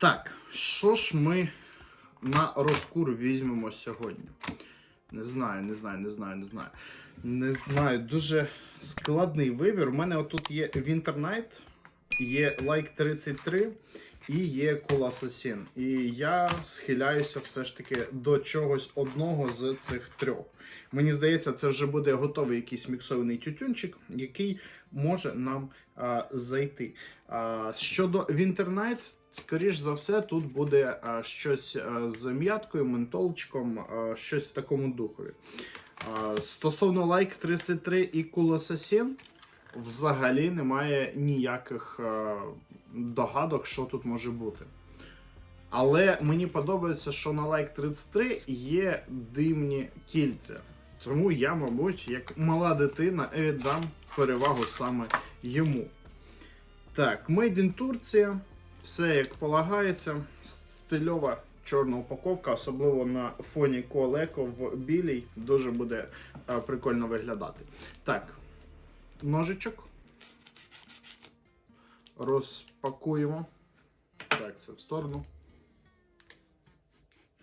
Так, що ж ми на розкур візьмемо сьогодні? Не знаю, не знаю, не знаю, не знаю. Не знаю, дуже складний вибір. У мене отут є Winter Night, є Like 33 і є Cool Assassin. І я схиляюся все ж таки до чогось одного з цих трьох. Мені здається, це вже буде готовий якийсь міксований тютюнчик, який може нам а, зайти. А, щодо Winter Night, скоріш за все, тут буде щось з м'яткою, ментолчиком, щось в такому духові. Стосовно Like 33 і Cool Assassin, взагалі немає ніяких догадок, що тут може бути. Але мені подобається, що на Like 33 є димні кільця. Тому я, мабуть, як мала дитина, віддам перевагу саме йому. Так, Made in Турція. Все як полагається. Стильова чорна упаковка, особливо на фоні Колеко в білій, дуже буде е, прикольно виглядати. Так, ножичок. Розпакуємо. Так, це в сторону.